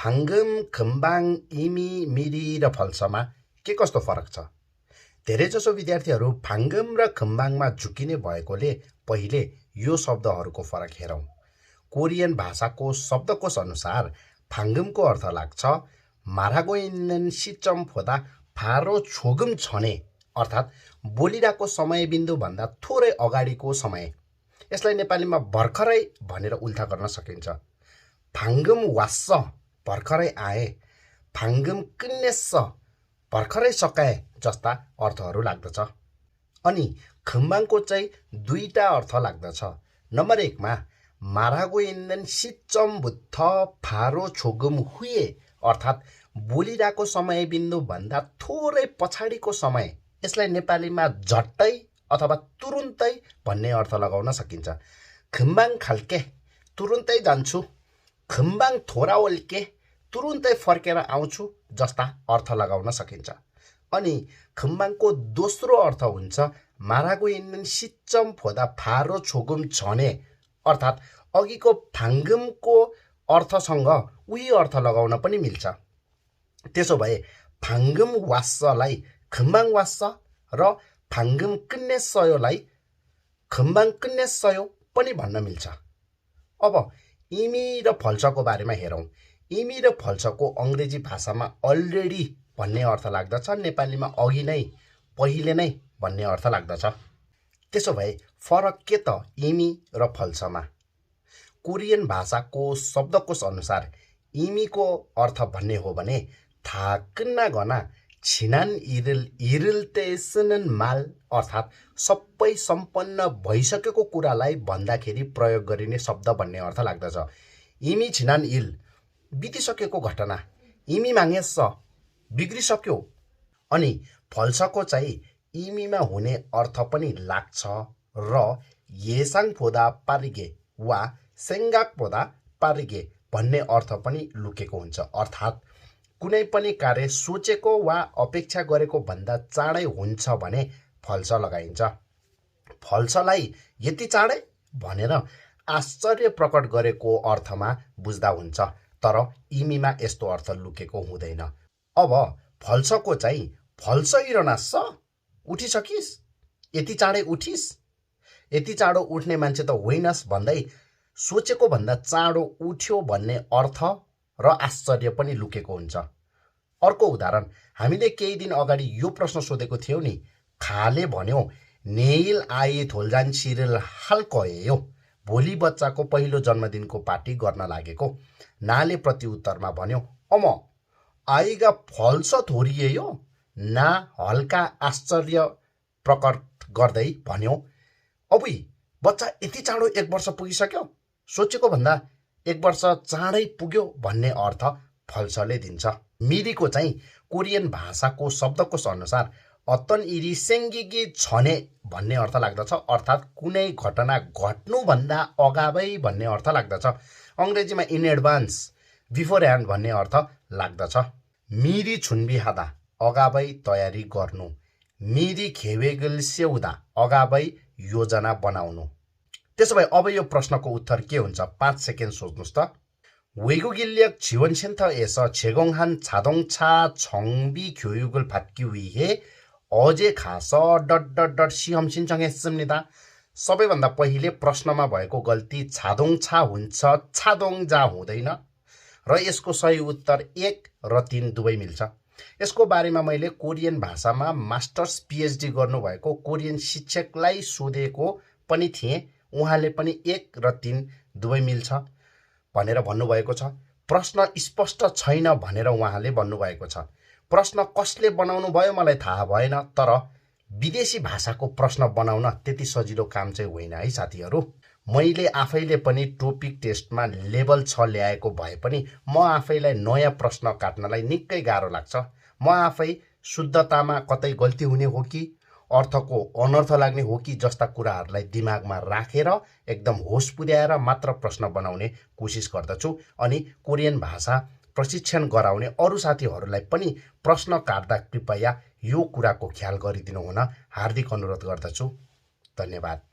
फाङ्गम खम्बाङ Emmy मिरी र फल्समा के कस्तो फरक छ धेरैजसो विद्यार्थीहरू फाङ्गम र खम्बाङमा झुकिने भएकोले पहिले यो शब्दहरूको फरक हेरौँ कोरियन भाषाको शब्दकोश अनुसार फाङ्गमको अर्थ लाग्छ मारागोइनन सिचम फोदा फारो छोगुम छने अर्थात् बोलिरहेको समय बिन्दुभन्दा थोरै अगाडिको समय यसलाई नेपालीमा भर्खरै भनेर उल्था गर्न सकिन्छ फाङ्गम वास्स भर्खरै आए। फाङ्गम किन्नेस्स भर्खरै सकाए जस्ता अर्थहरू लाग्दछ। अनि खम्बाङको चाहिँ दुईटा अर्थ लाग्दछ। नम्बर एकमा मारागो इन्देन सिचम बुत्थ फारो छोगुम हुए। अर्थात् बोलिरहेको समय बिन्दुभन्दा थोरै पछाडिको समय। यसलाई नेपालीमा झट्टै अथवा तुरुन्तै भन्ने अर्थ लगाउन सकिन्छ। खम्बाङ खाल्के तुरुन्तै जान्छु। खम्बाङ थोरा ओल्के तुरुन्तै फर्केर आउँछु जस्ता अर्थ लगाउन सकिन्छ। अनि खम्बाङको दोस्रो अर्थ हुन्छ मारागो इन्डन सिच्चम फोदा फारो छोगुम छने। अर्थात् अघिको फाङ्गुमको अर्थसँग उही अर्थ लगाउन पनि मिल्छ। त्यसो भए फाङ्गुम वास्सलाई खम्बाङ वास्स र फाङ्गुम किन्नेसयोलाई खम्बाङ किन्नेसयो पनि भन्न मिल्छ। अब इमी र फल्सको बारेमा हेरौँ। इमी र फल्सको अङ्ग्रेजी भाषामा अलरेडी भन्ने अर्थ लाग्दछ नेपालीमा अघि नै पहिले नै भन्ने अर्थ लाग्दछ। त्यसो भए फरक के त इमी र फल्समा? कोरियन भाषाको शब्दकोश अनुसार इमीको अर्थ भन्ने हो भने थाक्ना गना छिनान इरिल इरिल माल अर्थात् सबै सम्पन्न भइसकेको कुरालाई भन्दाखेरि प्रयोग गरिने शब्द भन्ने अर्थ लाग्दछ। इमी छिनान इल बितिसकेको घटना। इमी मागेस बिग्रिसक्यो। अनि फल्सको चाहिँ इमीमा हुने अर्थ पनि लाग्छ र येसाङ फोदा पारिगे वा सेङ्गाक फोदा पारिगे भन्ने अर्थ पनि लुकेको हुन्छ। अर्थात् कुनै पनि कार्य सोचेको वा अपेक्षा गरेको भन्दा चाँडै हुन्छ भने फल्स लगाइन्छ। फल्सलाई यति चाँडै भनेर आश्चर्य प्रकट गरेको अर्थमा बुझ्दा हुन्छ। तर इमीमा यस्तो अर्थ लुकेको हुँदैन। अब फल्सको चाहिँ फल्स इरनास उठिसकिस्। यति चाँडै उठिस्। यति चाँडो उठ्ने मान्छे त होइनस् भन्दै सोचेको भन्दा चाँडो उठ्यो भन्ने अर्थ र आश्चर्य पनि लुकेको हुन्छ। अर्को उदाहरण हामीले केही दिन अगाडि यो प्रश्न सोधेको थियौँ नि। खाले भन्यो नेइल आई थोल्जान सिरिल हाल भोलि बच्चाको पहिलो जन्मदिनको पार्टी गर्न लागेको। नाले प्रत्युत्तरमा भन्यो अम आइगा फल्स थोरिए ना हल्का आश्चर्य प्रकट गर्दै भन्यो। अबुई बच्चा यति चाँडो एक वर्ष पुगिसक्यो? सोचेको भन्दा एक वर्ष चाँडै पुग्यो भन्ने अर्थ फल्सले दिन्छ। मिरीको चाहिँ कोरियन भाषाको शब्दकोश अनुसार अतन इरी सेङ्गिगी छने भन्ने अर्थ लाग्दछ। अर्थात् कुनै घटना घट्नुभन्दा अगावै भन्ने अर्थ लाग्दछ। अङ्ग्रेजीमा इन एडभान्स बिफोर ह्यान्ड भन्ने अर्थ लाग्दछ। मिरी छुन्बी अगावै तयारी गर्नु। मिरी खेवेगल स्यौदा अगावै योजना बनाउनु। त्यसो भए अब यो प्रश्नको उत्तर के हुन्छ? पाँच सेकेन्ड सोच्नुहोस् त। वेगुगिल्यक छिवनसेन्थ एस छेगोङहान छादोङ छा छङबी ख्योयुगुल फात्की हे अजे खास डट डट डट सिहम सिन्चङ हेस्सम्निदा सबैभन्दा पहिले प्रश्नमा भएको गल्ती छादोङ छा हुन्छ छादोङ जा हुँदैन. र यसको सही उत्तर एक र तिन दुवै मिल्छ. यसको बारेमा मैले कोरियन भाषामा मास्टर्स पिएचडी गर्नुभएको कोरियन शिक्षकलाई सोधेको पनि थिएँ। उहाँले पनि एक र तिन दुवै मिल्छ भनेर भन्नुभएको छ। प्रश्न स्पष्ट छैन भनेर उहाँले भन्नुभएको छ। प्रश्न कसले बनाउनु भयो मलाई थाहा भएन तर विदेशी भाषाको प्रश्न बनाउन त्यति सजिलो काम चाहिँ होइन है साथीहरू। मैले आफैले पनि टोपिक टेस्टमा लेभल छ ल्याएको भए पनि म आफैलाई नयाँ प्रश्न काट्नलाई निकै गाह्रो लाग्छ। म आफै शुद्धतामा कतै गल्ती हुने हो कि? अर्थको अनर्थ लाग्ने हो कि जस्ता कुराहरूलाई दिमागमा राखेर एकदम होस पुर्याएर मात्र प्रश्न बनाउने कोसिस गर्दछु अनि कोरियन भाषा प्रशिक्षण गराउने अरू साथीहरूलाई पनि प्रश्न काट्दा कृपया यो कुराको ख्याल गरिदिनु हुन हार्दिक अनुरोध गर्दछु। धन्यवाद।